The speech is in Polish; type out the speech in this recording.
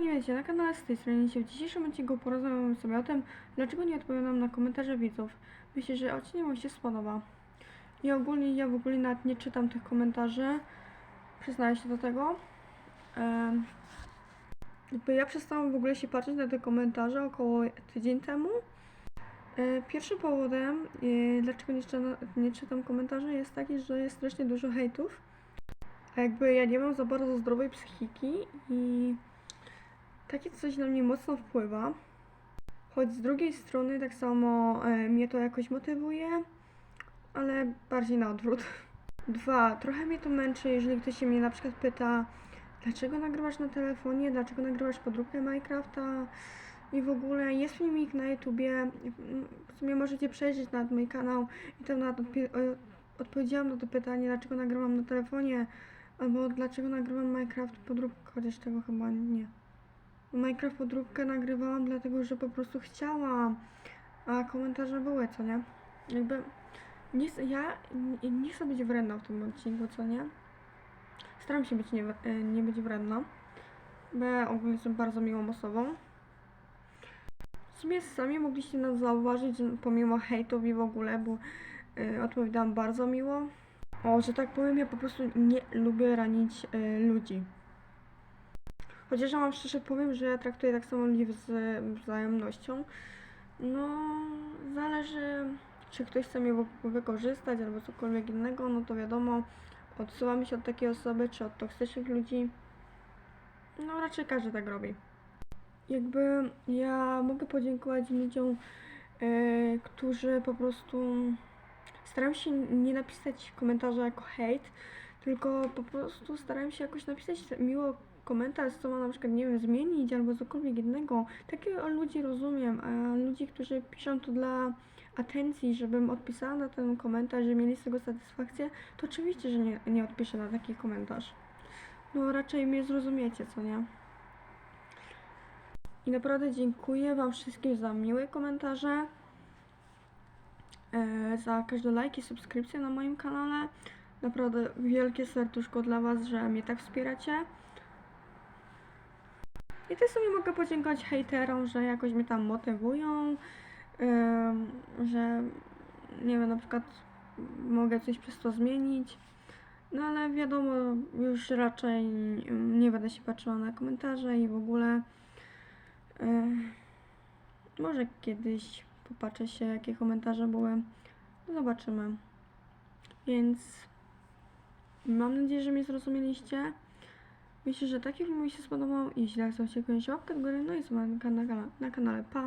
co nie wiecie, na kanale z tej strony w dzisiejszym odcinku porozmawiamy sobie o tym, dlaczego nie odpowiadam na komentarze widzów. Myślę, że odcinek Wam się spodoba. I ogólnie ja w ogóle nawet nie czytam tych komentarzy. Przyznaję się do tego. Jakby ja przestałam w ogóle się patrzeć na te komentarze około tydzień temu. E, Pierwszym powodem, e, dlaczego nie czytam, nie czytam komentarzy, jest taki, że jest strasznie dużo hejtów. A jakby ja nie mam za bardzo zdrowej psychiki i takie coś na mnie mocno wpływa. Choć z drugiej strony tak samo e, mnie to jakoś motywuje, ale bardziej na odwrót. Dwa, trochę mnie to męczy, jeżeli ktoś się mnie na przykład pyta, dlaczego nagrywasz na telefonie, dlaczego nagrywasz podróbkę Minecrafta i w ogóle jest filmik na YouTubie, w sumie możecie przejrzeć na mój kanał i tam nawet odpi- o- odpowiedziałam na to pytanie, dlaczego nagrywam na telefonie, albo dlaczego nagrywam Minecraft podróbkę, chociaż tego chyba nie. Minecraft podróbkę nagrywałam dlatego, że po prostu chciałam, a komentarze były, co nie? Jakby nie, ja nie, nie chcę być wredna w tym odcinku, co nie? Staram się być nie, e, nie być wredna, bo ja ogólnie jestem bardzo miłą osobą. W sumie sami mogliście nas zauważyć, pomimo hejtów i w ogóle, bo y, odpowiadam bardzo miło. O, że tak powiem, ja po prostu nie lubię ranić y, ludzi. Chociaż ja wam szczerze powiem, że traktuję tak samo ludzi z wzajemnością. No, zależy, czy ktoś chce mnie wy- wykorzystać albo cokolwiek innego, no to wiadomo, odsyłamy się od takiej osoby, czy od toksycznych ludzi. No, raczej każdy tak robi. Jakby ja mogę podziękować ludziom, e, którzy po prostu staram się nie napisać komentarza jako hejt, tylko po prostu staram się jakoś napisać miło komentarz, co ma na przykład, nie wiem, zmienić albo cokolwiek innego. Takie ludzi rozumiem, a ludzi, którzy piszą to dla atencji, żebym odpisała na ten komentarz, że mieli z tego satysfakcję, to oczywiście, że nie, nie odpiszę na taki komentarz. No raczej mnie zrozumiecie, co nie? I naprawdę dziękuję Wam wszystkim za miłe komentarze, e, za każde lajki, subskrypcje na moim kanale. Naprawdę wielkie serduszko dla Was, że mnie tak wspieracie. I też sobie mogę podziękować hejterom, że jakoś mnie tam motywują, em, że nie wiem, na przykład mogę coś przez to zmienić. No ale wiadomo, już raczej nie będę się patrzyła na komentarze i w ogóle. Yy, może kiedyś popatrzę się, jakie komentarze były. Zobaczymy. Więc mam nadzieję, że mnie zrozumieliście. Myślę, że taki film mi się spodobał. Jeśli tak chcecie, koniecznie łapkę do góry. No i zobaczmy na, na kanale. Pa!